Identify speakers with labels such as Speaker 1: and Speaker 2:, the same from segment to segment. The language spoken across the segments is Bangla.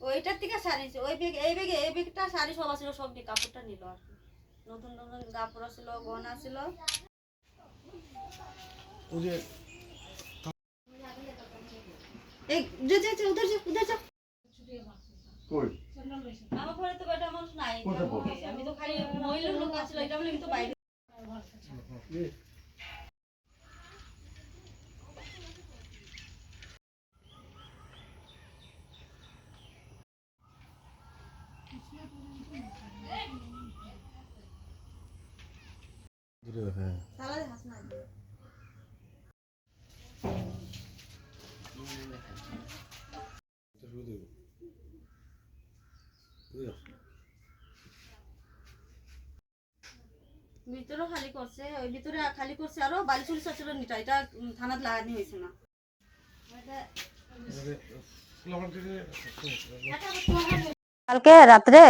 Speaker 1: ওইটার থেকে শাড়ি ওই ব্যাগ এই ব্যাগে এই ব্যাগটা শাড়ি সব ছিল সব দিয়ে কাপড়টা নিল আর নতুন নতুন কাপড় আসছিল গহনা ছিল আমার ঘরে তো মানুষ নাই। আমি তো খালি মহিলার লোক
Speaker 2: আসছিল হ্যাঁ।
Speaker 1: ভিতরেও খালি করছে ওই ভিতরে খালি করছে আরও বালি চুলি সচল নিটা এটা থানাত লাগানি হয়েছে না।
Speaker 3: কালকে রাত্রে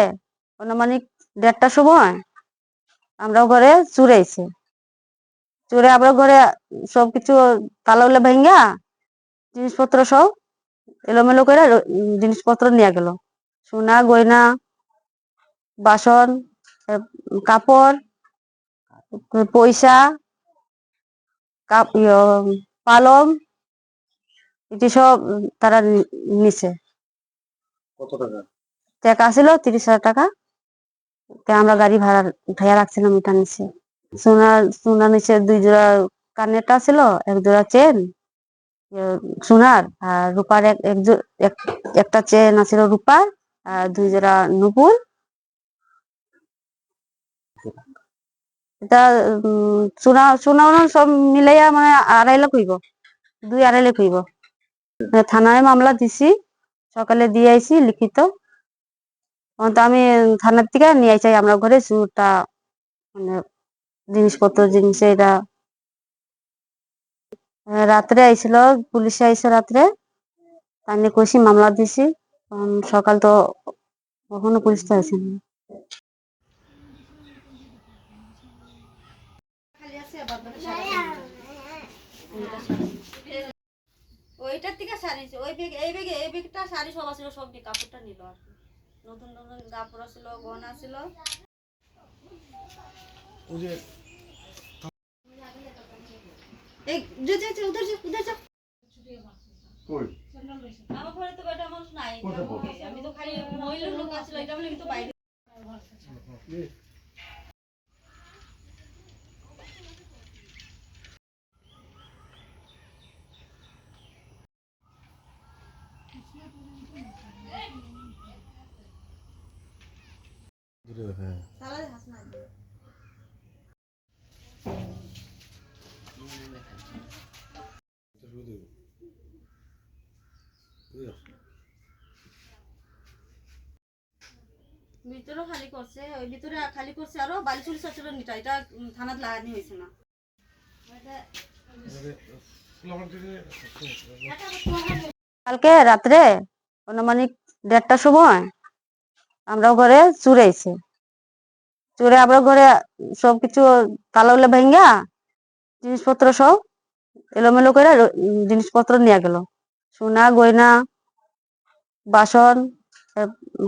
Speaker 3: অনুমানিক দেড়টার সময়? আমরা ঘরে চুরেছে চুরে আমরা ঘরে সবকিছু তালা উলা ভেঙ্গা জিনিসপত্র সব এলোমেলো করে জিনিসপত্র নিয়ে গেল। সোনা গয়না বাসন কাপড় পয়সা কাপ- ইয়ো, পালং এটি সব তারা নিছে।
Speaker 2: কত টাকা?
Speaker 3: টাকা ছিল তিরিশ হাজার টাকা। আমরা গাড়ি ভাড়া উঠাইয়া রাখছিলাম এটা নিচে। সোনা সোনা নিচে দুই জোড়া কানেরটা ছিল, এক জোড়া চেন সোনার, আর রূপার এক এক এক- একটা চেন আছিল রূপার, আর দুই জোড়া নুপুর। এটা সোনা সোনা সব মিলাইয়া মানে আড়াই লাখ হইব। দুই আড়াই লাখ হইব। থানায় মামলা দিছি, সকালে দিয়ে আইছি, লিখিত। তো আমি থানার থেকে নিয়ে চাই আমরা ঘরে চুরটা মানে জিনিসপত্র, জিনিস এটা রাত্রে আইছিল, পুলিশে আইছে রাত্রে। তাই কইছি, মামলা দিছি। সকাল তো কখনো পুলিশ তো আসেনি।
Speaker 1: ওইটার থেকে শাড়ি, ওই বেগ এই বেগে এই বেগটা শাড়ি সব ছিল সব দিয়ে কাপড়টা নিল আর কি। নতুন নতুন কাপড় ছিল গহনা ছিল আমার ঘরে তো বেটা মানুষ নাই। আমি তো খালি মহিলার লোক আসলো এটা বলে কিন্তু বাইরে।
Speaker 2: হ্যাঁ।
Speaker 1: ভিতরেও খালি করছে ওই ভিতরে খালি করছে আরও বালি চুলি সচল নিটা এটা উম, থানাত লাগানি হয়েছে না।
Speaker 3: কালকে রাত্রে অনুমানিক দেড়টার সময় আমরা ঘরে চুরেছে চুরে আমরা ঘরে সবকিছু তালা উলা ভেঙ্গা জিনিসপত্র সব এলোমেলো করে জিনিসপত্র নিয়ে গেল। সোনা গয়না বাসন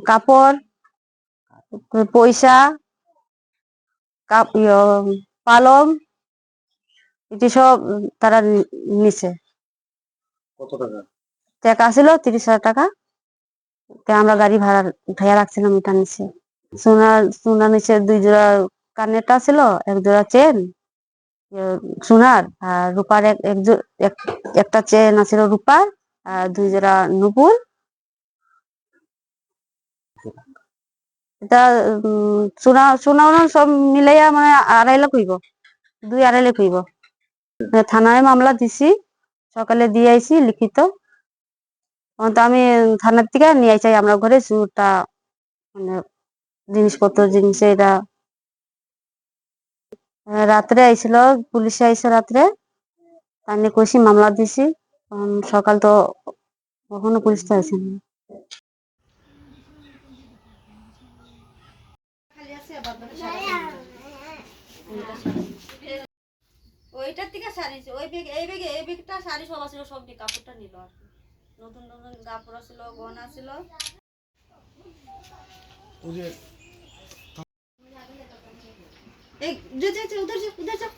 Speaker 3: কাপড় পয়সা পালং এটি সব তারা নিছে।
Speaker 2: কত টাকা?
Speaker 3: টাকা ছিল তিরিশ হাজার টাকা। আমরা গাড়ি ভাড়া উঠাইয়া রাখছিলাম এটা নিচে। সোনা সোনা নিচে দুই জোড়া কানেরটা ছিল এক জোড়া চেন সোনার, আর রূপার এক এক এক- একটা চেন আছিল রূপার, আর দুই জোড়া নুপুর। এটা সোনা সোনা সব মিলাইয়া মানে আড়াই লাখ হইব, দুই আড়াই লাখ হইব। থানায় মামলা দিছি, সকালে দিয়ে আইছি, লিখিত। তো আমি থানার থেকে নিয়ে চাই আমরা ঘরে চুরটা মানে জিনিসপত্র, জিনিস এটা। রাত্রে আইছিল, পুলিশে আইছে রাত্রে। আমি কইছি, মামলা দিছি। সকাল তো কখনো পুলিশ তো
Speaker 1: আসে না ওইটার থেকে শাড়ি, ওই ব্যাগ এই বেগে এই বেগটা সারি সব আছে, সব দিকে কাপড়টা নিল আর নতুন নতুন কাপড় ছিল গনা ছিল এই উধর যা উধর যা।